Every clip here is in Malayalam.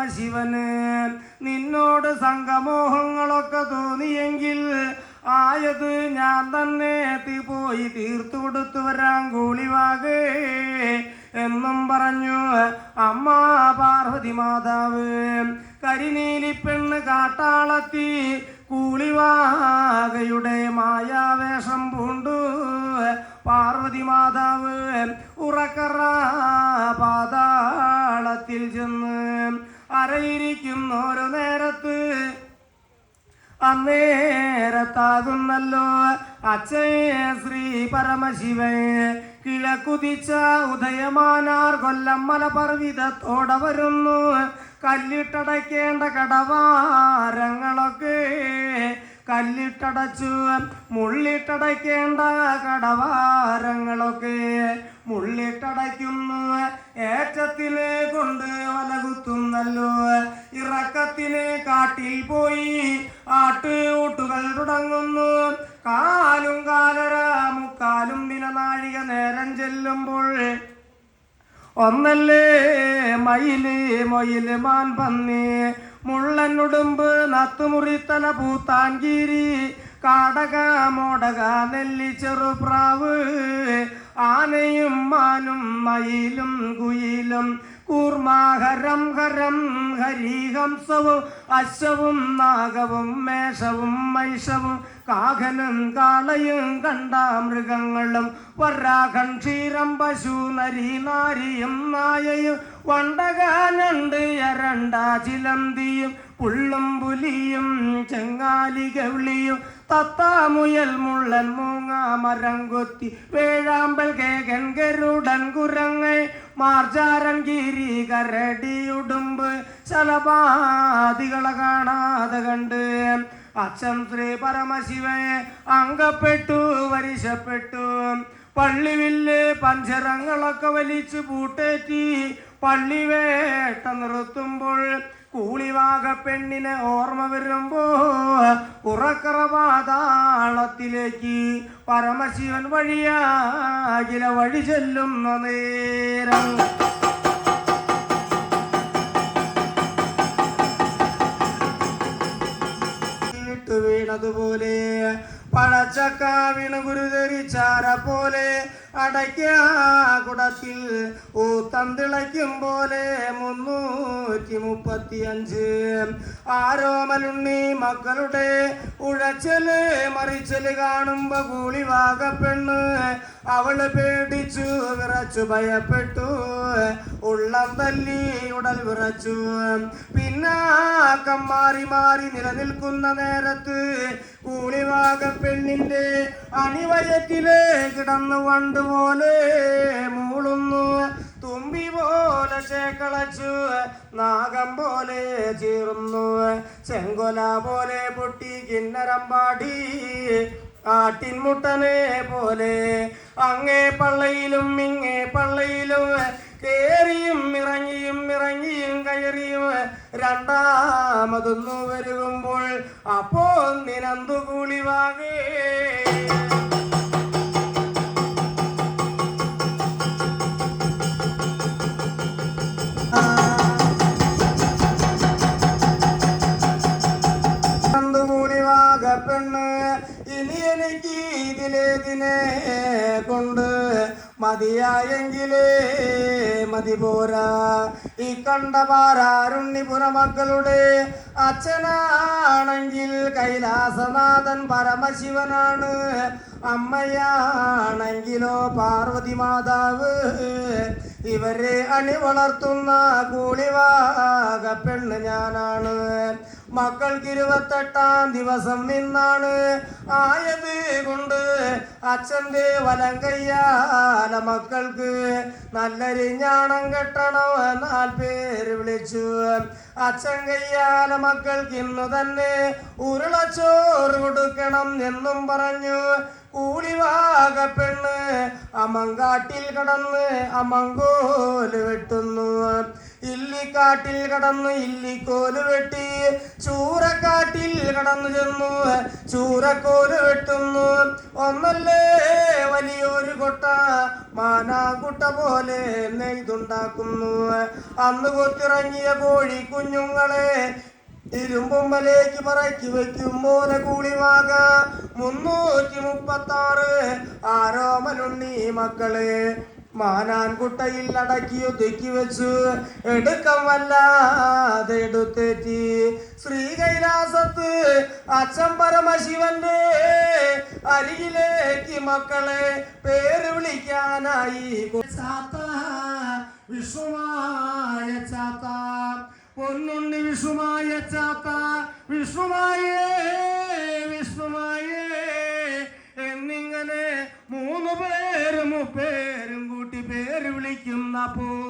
പരമശിവന്. നിന്നോട് സംഘമോഹങ്ങളൊക്കെ തോന്നിയെങ്കിൽ ആയത് ഞാൻ തന്നെ എത്തി പോയി തീർത്തു കൊടുത്തു വരാൻ കൂളിവാകേ എന്നും പറഞ്ഞു അമ്മ പാർവതി മാതാവ് കരിനീലി പെണ്ണ് കാട്ടാളത്തി കൂളിവാകയുടെ മായാവേഷം പൂണ്ടു. പാർവതി മാതാവ് ഉറക്കറ പാതാളത്തിൽ ചെന്ന് അരയിരിക്കുന്ന ഓരോ നേരത്ത് അന്നേരത്താകുന്നല്ലോ അച്ഛയ ശ്രീ പരമശിവൻ കിഴക്കുതിച്ച ഉദയമാനാർ കൊല്ലം മലപർവിതത്തോടെ വരുന്നു. കല്ലിട്ടടയ്ക്കേണ്ട കടവാരങ്ങളൊക്കെ കല്ലിട്ടടച്ചു മുള്ളിട്ടടയ്ക്കേണ്ട കടവാരങ്ങളൊക്കെ മുള്ളിട്ടടയ്ക്കുന്നു. ഏറ്റത്തിനെ കൊണ്ട് വലകുത്തുന്നല്ലോ. ഇറക്കത്തിനെ കാട്ടിൽ പോയി ആട്ടുകൂട്ടുകൾ തുടങ്ങുന്നു. കാലും കാലര മുക്കാലും ദിനനാഴിക നേരം ചെല്ലുമ്പോൾ ഒന്നല്ലേ മയിൽ മൊയിൽ മാൻ പന്നി മുള്ളനുടുമ്പ് നത്തുമുറിത്തല പൂത്താൻകീരി കാടക മോടക നെല്ലി ചെറുപ്രാവ് ആനയും മാനും മയിലും കുയിലും കൂർമാഹരം ഹരം ഹരിഹംസവും അശ്വവും നാഗവും മേഷവും മൈഷവും കാഹനും കാളയും കണ്ട മൃഗങ്ങളും വരാകൻ ക്ഷീരം പശു നരി നാരിയും നായയും വണ്ടകാനുണ്ട് എരണ്ട ചിലന്തിയും പുള്ളും പുലിയും ചെങ്ങാലി ഗൗളിയും തത്താമുയൽ മുള്ളൻ മൂങ്ങ കൊത്തി വേഴാമ്പൽ കേകൻ ഗരുടൻ കുരങ്ങ് മാർജാരൻ ഗിരി കരടി ഉടുമ്പ് ശലപാതികളെ കാണാതെ കണ്ട് അച്ഛൻ ശ്രീ പരമശിവയെ അങ്കപ്പെട്ടു വരിശപ്പെട്ടു. പള്ളിവില്ല് പഞ്ചരങ്ങളൊക്കെ വലിച്ചു പൂട്ടേറ്റി പള്ളിവേട്ട നിർത്തുമ്പോൾ കൂളിവാക പെണ്ണിനെ ഓർമ്മ വരുമ്പോ ഉറക്കറവാതാളത്തിലേക്ക് പരമശിവൻ വഴിയാകില വഴി ചെല്ലുന്ന നേരം. വീണതുപോലെ പഴച്ചക്ക ഗുരുതരി ചാര പോലെ അടയ്ക്ക ഓ തന്തിളയ്ക്കും തിളയ്ക്കും പോലെ മുന്നൂറ്റി മുപ്പത്തി അഞ്ച് ആരോമലുണ്ണി മക്കളുടെ ഉഴച്ചൽ മറിച്ചൽ കാണുമ്പോ കൂളിവാക പെണ്ണ്. അവൾ പേടിച്ചു വിറച്ചു ഭയപ്പെട്ടു. ഉള്ളം തല്ലി ഉടൽ വിറച്ചു. പിന്നാക്കം മാറി മാറി നിലനിൽക്കുന്ന നേരത്ത് കൂളിവാക പെണ്ണിന്റെ അണിവയറ്റിൽ കിടന്നു വണ്ട് പോലെ മൂളുന്നു. തുമ്പി പോലെ ചേക്കളച്ചു. നാഗം പോലെ ചീറുന്നു ചെങ്കൊല പോലെ പൊട്ടി കിന്നരം പാടി. ആട്ടിൻമുട്ടനെ പോലെ അങ്ങേ പള്ളയിലും ഇങ്ങേ പള്ളയിലും കേറിയും ഇറങ്ങിയും ഇറങ്ങിയും കയറിയും രണ്ടാമതൊന്നു വരുമ്പോൾ അപ്പോ നിനന്തു കൂളിവാകേ ഇനി എനിക്ക് ഇതിലേതിനെ കൊണ്ട് മതിയായെങ്കിലേ മതി പോരാ. ഈ കണ്ട മക്കളുടെ അച്ഛനാണെങ്കിൽ കൈലാസനാഥൻ പരമശിവനാണ്. അമ്മയാണെങ്കിലോ പാർവതി മാതാവ്. ഇവരെ അണിവളർത്തുന്ന കൂളിവാക പെണ്ണ് ഞാനാണ്. മക്കൾക്ക് ഇരുപത്തെട്ടാം ദിവസം നിന്നാണ് ആയത് കൊണ്ട് അച്ഛന്റെ വലം കയ്യാല മക്കൾക്ക് നല്ലൊരു ഞാണം കെട്ടണോ എന്നാൽ പേര് വിളിച്ചു. അച്ഛൻ കയ്യാല മക്കൾക്ക് ഇന്നു തന്നെ ഉരുളച്ചോറ് കൊടുക്കണം എന്നും പറഞ്ഞു. കൂലിവാക പെണ്ണ് അമങ്കാട്ടിൽ കടന്ന് അമങ്കോൽ വെട്ടുന്നു. ഇല്ലിക്കാട്ടിൽ കടന്ന് ഇല്ലിക്കോൽ വെട്ടി ചൂറക്കാട്ടിൽ കടന്നു ചെന്നു ചൂറക്കോൽ വെട്ടുന്നു. ഒന്നല്ലേ വലിയൊരു കൊട്ട മാനാകുട്ട പോലെ നെയ്തുണ്ടാക്കുന്നു. അന്ന് കൊത്തിറങ്ങിയ കോഴി കുഞ്ഞുങ്ങളെ ഇരുമ്പുമ്പലേക്ക് പറക്കി വെക്കും പോലെ കൂളിവാക മുന്നൂറ്റി മുപ്പത്തി ആറ് ആരോമലുണ്ണി മക്കൾ. മാനാൻ കുട്ടയിൽ അടക്കി ഒതുക്കി വെച്ചു എടുക്കം വല്ലാതെ എടുത്തേറ്റി. ശ്രീ കൈലാസത്ത് അച്ഛൻ പരമശിവന്റെ അരികിലേക്ക് മക്കളെ പേര് വിളിക്കാനായി വിഷ്ണുമായ ചാത്ത. പൊന്നുണ്ണി വിഷുമായ ചാത്ത വിഷ്ണുമായേ വിഷ്ണുമായേ. എന്നിങ്ങനെ മൂന്ന് പേരും പേരും കൂട്ടി പേര് വിളിക്കുന്നപ്പോ കാത്തുരക്ഷിപ്പതിനായി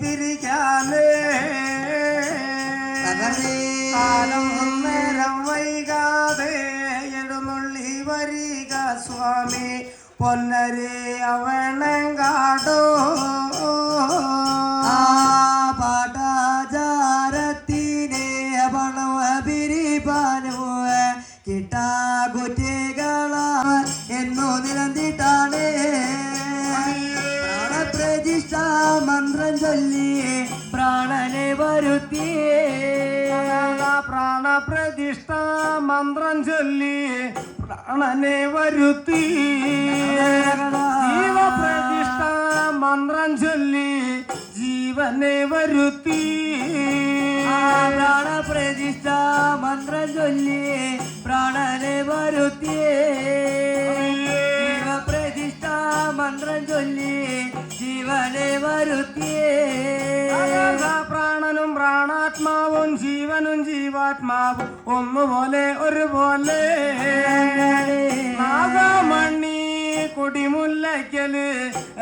പിരിക്കാനേ കാലം നേരം വൈകാതെ എഴുന്നള്ളി വരിക സ്വാമി. പൊന്നരെ അവണങ്കാടോ. ആ മന്ത്രം ചൊല്ലി പ്രാണനെ വരുത്തി. ജീവപ്രതിഷ്ഠ മന്ത്രം ചൊല്ലി ജീവനെ വരുത്തി. പ്രാണപ്രതിഷ്ഠ മന്ത്രം ചൊല്ലി പ്രാണനെ വരുത്തി? ജീവപ്രതിഷ്ഠ മന്ത്രം ചൊല്ലി ജീവനെ വരുത്തിയേ പ്രാണാത്മാവും ജീവനും ജീവാത്മാവും ഒന്നുപോലെ ഒരുപോലെ. നാഗമണി കൊടിമുല്ലയ്ക്കൽ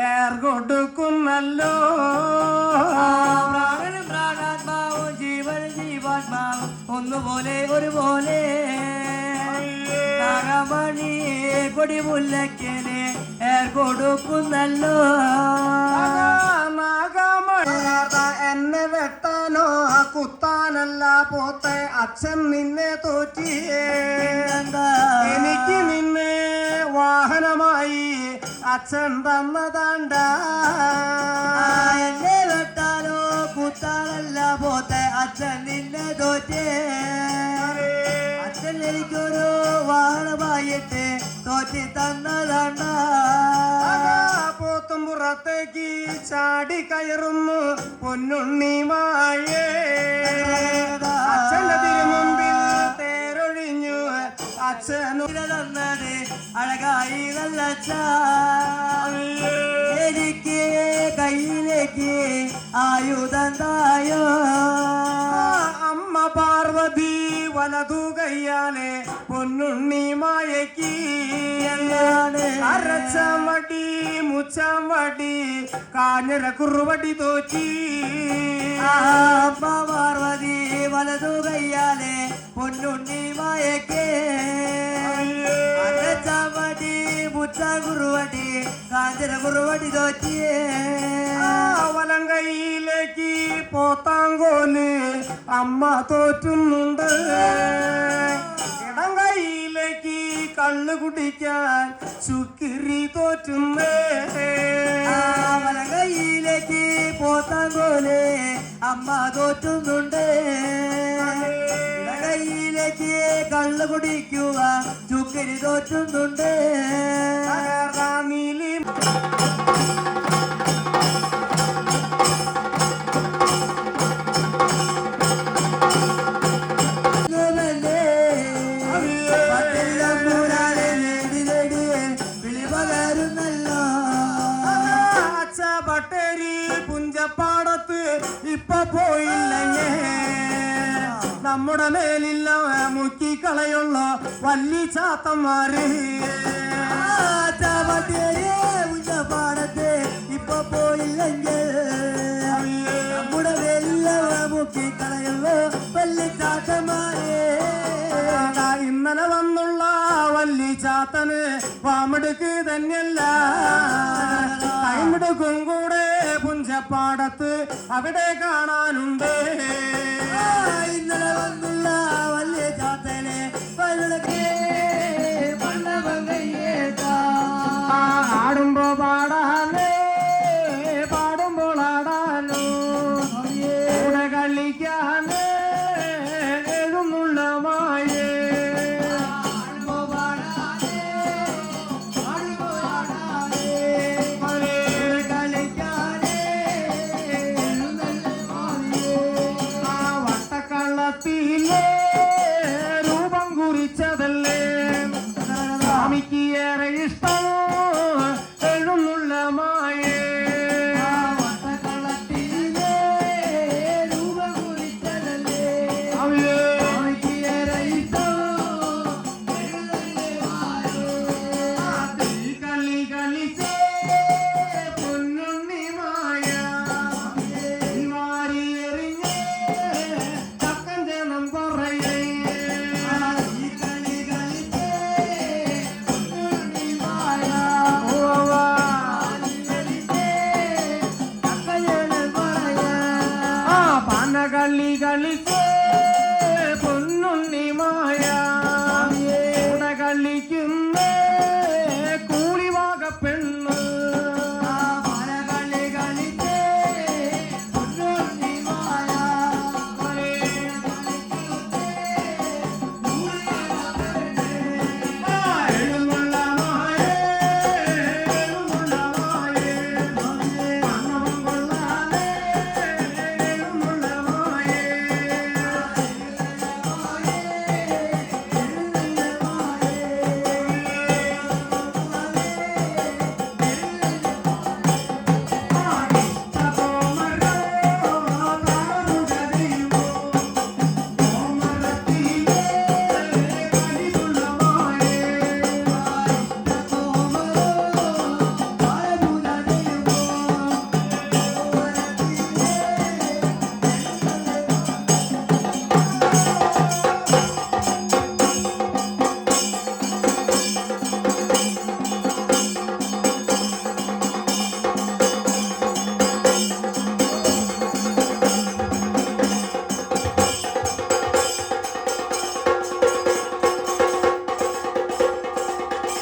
ഏർ കൊടുക്കുന്നല്ലോ. പ്രാണനും പ്രാണാത്മാവും ജീവനും ജീവാത്മാവും ഒന്നുപോലെ ഒരുപോലെ. നാഗമണി കൊടിമുല്ലക്കനെ ഏർ കൊടുക്കുന്നല്ലോ. നാഗമണി എന്നെ വെട്ടാനോ കുത്താനല്ല പോത്തെ. അച്ഛൻ നിന്നെ തോറ്റിയേ എനിക്ക് നിന്നെ വാഹനമായി അച്ഛൻ തന്നതാണ്ട. എന്നെ വെട്ടാനോ കുത്താനല്ല പോത്തെ. അച്ഛൻ നിന്നെ തോറ്റേ. അച്ഛൻ എനിക്കൊരു വാഹനമായിട്ട് തോറ്റി തന്നതണ്ട പോത്തും പുറത്തേക്ക് ചാടി കയറുന്നു പൊന്നുണ്ണിമായേ അച്ഛന്റെ തിരുമുമ്പിൽ തേരൊഴിഞ്ഞു. അച്ഛനു തന്നത് അഴകായി നല്ല എനിക്ക് കയ്യിലേക്ക് ആയുധം തായോ. അമ്മ പാർവതി വലതു കയ്യാലെ പൊന്നുണ്ണി മായക്ക് എന്താണ് അരച്ചമടി മുച്ചമടി കാഞ്ഞര കുറുവടി തോച്ചി അമ്മ പാർവതി വലതു കയ്യാലെ പൊന്നുണ്ണി മായക്കേ ചമടി മുച്ച കുറുവടി കാഞ്ചന കുറുവടി തോറ്റിയേ ആ വലം കൈയിലേക്ക് പോത്താങ്കോൽ അമ്മ തോറ്റുന്നുണ്ട് കള്ളു കുടിക്കാൻ ചുക്കിരി തോറ്റുന്നേ. കയ്യിലേക്ക് പോത്താൻ പോലെ അമ്മ തോറ്റുന്നുണ്ട്. കയ്യിലേക്ക് കള്ള് കുടിക്കുക ചുക്കിരി തോറ്റുന്നുണ്ട്. നീലി മുക്കി ഇന്നലെ വന്നുള്ള വല്ലി ചാത്തന് വാമെടുക്ക് തന്നെയല്ല. കൈമെടുക്കും കൂടെ പുഞ്ചപ്പാടത്ത് അവിടെ കാണാനുണ്ട്. ഇന്നലെ വന്നുള്ള വലിയ